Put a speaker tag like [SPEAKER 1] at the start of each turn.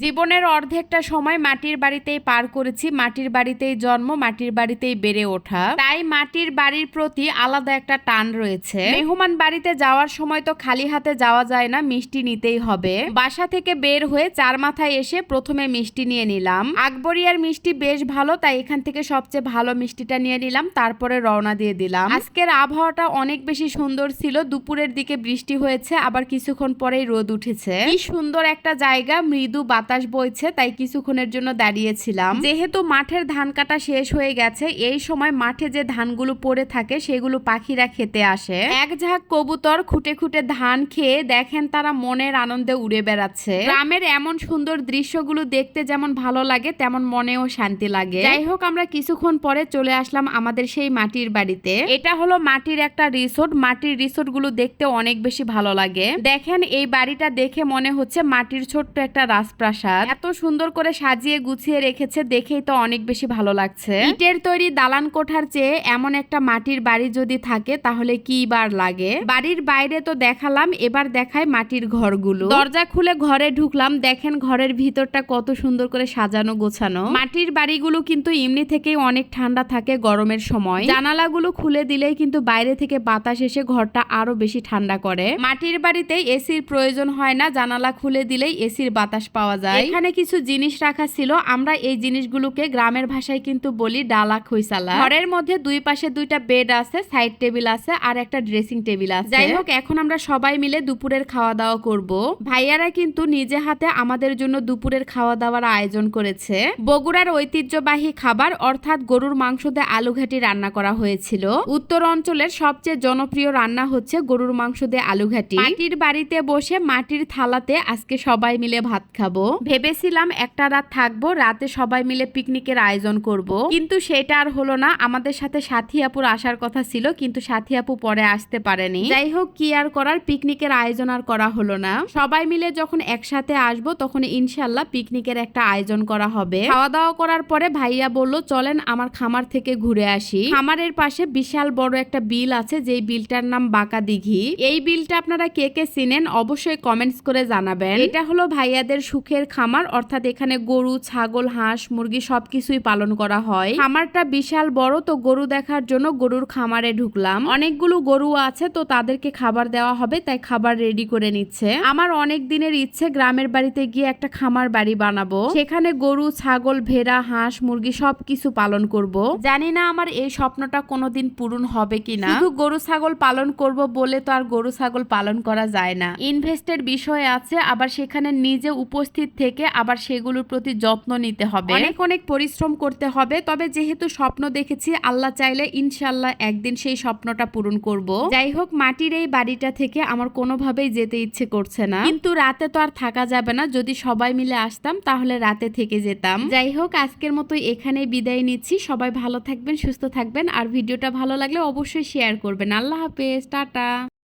[SPEAKER 1] জীবনের অর্ধেকটা সময় মাটির বাড়িতেই পার করেছি। মাটির বাড়িতেই জন্ম, মাটির বাড়িতেই বেড়ে ওঠা। তাই মাটির বাড়ির প্রতি আলাদা একটা টান রয়েছে। মেহমান বাড়িতে যাওয়ার সময় তো খালি হাতে যাওয়া যায় না, মিষ্টি নিতেই হবে। বাসা থেকে বের হয়ে চার মাথায় এসে প্রথমে মিষ্টি নিয়ে নিলাম। আকবরিয়ার মিষ্টি বেশ ভালো, তাই এখান থেকে সবচেয়ে ভালো মিষ্টিটা নিয়ে নিলাম, তারপরে রওনা দিয়ে দিলাম। আজকের আবহাওয়াটা অনেক বেশি সুন্দর ছিল, দুপুরের দিকে বৃষ্টি হয়েছে, আবার কিছুক্ষণ পরেই রোদ উঠেছে। কি সুন্দর একটা জায়গা, মৃদু বাতাস। বইছে, তাই কিছুক্ষণের জন্য দাঁড়িয়েছিলাম। যেহেতু মাঠের ধান কাটা শেষ হয়ে গেছে, এই সময় মাঠে যে ধানগুলো পড়ে থাকে, সেগুলো পাখিরা খেতে আসে। এক ঝাঁক কবুতর খুঁটে খুঁটে ধান খেয়ে দেখেন তারা মনের আনন্দে উড়ে বেড়াচ্ছে। গ্রামের এমন সুন্দর দৃশ্যগুলো দেখতে যেমন ভালো লাগে, তেমন মনেও শান্তি লাগে। যাই হোক, আমরা কিছুক্ষণ পরে চলে আসলাম আমাদের সেই মাটির বাড়িতে। এটা হলো মাটির একটা রিসোর্ট। মাটির রিসোর্টগুলো দেখতে অনেক বেশি ভালো লাগে। দেখেন, এই বাড়িটা দেখে মনে হচ্ছে মাটির ছোট্ট একটা রাজপ্রাসাদ এত সুন্দর করে সাজিয়ে গুছিয়ে রেখেছে দেখেই তো অনেক বেশি ভালো লাগছে। ইটের তৈরি দালান কোঠার চেয়ে এমন একটা মাটির বাড়ি যদি থাকে তাহলে কি বার লাগে? বাড়ির বাইরে তো দেখালাম এবার দেখায় মাটির ঘরগুলো। দরজা খুলে ঘরে ঢুকলাম দেখেন ঘরের ভিতরটা কত সুন্দর করে সাজানো গোছানো। মাটির বাড়িগুলো কিন্তু এমনি থেকেই অনেক ঠান্ডা থাকে গরমের সময়। জানালাগুলো খুলে দিলেই কিন্তু বাইরে থেকে বাতাস এসে ঘরটা আরও বেশি ঠান্ডা করে। মাটির বাড়িতে এসির প্রয়োজন হয় না জানালা খুলে দিলেই এসির বাতাস পাওয়া যায়। এখানে কিছু জিনিস রাখা ছিল। আমরা এই জিনিসগুলোকে গ্রামের ভাষায় কিন্তু বলি ডালা খৈসালা ঘরের মধ্যে দুই পাশে দুইটা বেড আছে সাইড টেবিল আছে আর একটা ড্রেসিং টেবিল আছে। যাই হোক এখন আমরা সবাই মিলে দুপুরের খাওয়া দাওয়া করব। ভাইয়ারা কিন্তু নিজে হাতে আমাদের জন্য দুপুরের খাওয়া দাওয়ার আয়োজন করেছে। বগুড়ার ঐতিহ্যবাহী খাবার অর্থাৎ গরুর মাংস দিয়ে আলু ঘাটি রান্না করা হয়েছিল। উত্তর অঞ্চলের সবচেয়ে জনপ্রিয় রান্না হচ্ছে গরুর মাংস দিয়ে আলু ঘাটি। মাটির বাড়িতে বসে মাটির থালাতে আজকে সবাই মিলে ভাত খাব। ভেবেছিলাম একটা রাত থাকব, রাতে সবাই মিলে পিকনিকের আয়োজন করব। কিন্তু সেটা আর হলো না, আমাদের সাথে সাথী আপুর আসার কথা ছিল, কিন্তু সাথী আপু পরে আসতে পারেনি। যাই হোক, কি আর করার, পিকনিকের আয়োজন আর করা হলো না। সবাই মিলে যখন একসাথে আসব, তখন ইনশাল্লাহ পিকনিকের একটা আয়োজন করা হবে। খাওয়া দাওয়া করার পরে ভাইয়া বলল, চলেন আমার খামার থেকে ঘুরে আসি। খামারের পাশে বিশাল বড় একটা বিল আছে, যেই বিলটার নাম বাঁকা দিঘি। এই বিলটা আপনারা কে কে চিনেন, অবশ্যই কমেন্টস করে জানাবেন। এটা হলো ভাইয়াদের সুখের খামার, অর্থাৎ এখানে গরু, ছাগল, হাঁস, মুরগি সবকিছুই পালন করা হয়। খামারটা বিশাল বড়, তো গরু দেখার জন্য গরুর খামারে ঢুকলাম। অনেকগুলো গরু আছে, তো তাদেরকে খাবার দেওয়া হবে, তাই খাবার রেডি করে নিচ্ছে। আমার অনেক দিনের ইচ্ছে, গ্রামের বাড়িতে গিয়ে একটা খামার বাড়ি বানাবো। সেখানে গরু, ছাগল, ভেড়া, হাঁস, মুরগি সবকিছু পালন করব। জানি না আমার এই স্বপ্নটা কোনোদিন পূরণ হবে কিনা। শুধু গরু, ছাগল পালন করব বলে তো আর গরু, ছাগল পালন করা যায় না। ইনভেস্টের বিষয় আছে, আবার সেখানে নিজে উপস্থিত থেকে আবার সেগুলোর প্রতি যত্ন নিতে হবে। অনেক অনেক পরিশ্রম করতে হবে, তবে যেহেতু স্বপ্ন দেখেছি, আল্লাহ চাইলে ইনশাল্লাহ একদিন সেই স্বপ্নটা পূরণ করব। যাই হোক, মাটির এই বাড়িটা থেকে আমার কোনোভাবেই যেতে ইচ্ছে করছে না। কিন্তু রাতে তো আর থাকা যাবে না, যদি সবাই মিলে আসতাম, তাহলে রাতে থেকে যেতাম। যাই হোক, আজকের মতো এখানে বিদায় নিচ্ছি। সবাই ভালো থাকবেন, সুস্থ থাকবেন, আর ভিডিওটা ভালো লাগলে অবশ্যই শেয়ার করবেন। আল্লাহ হাফেজ, টাটা।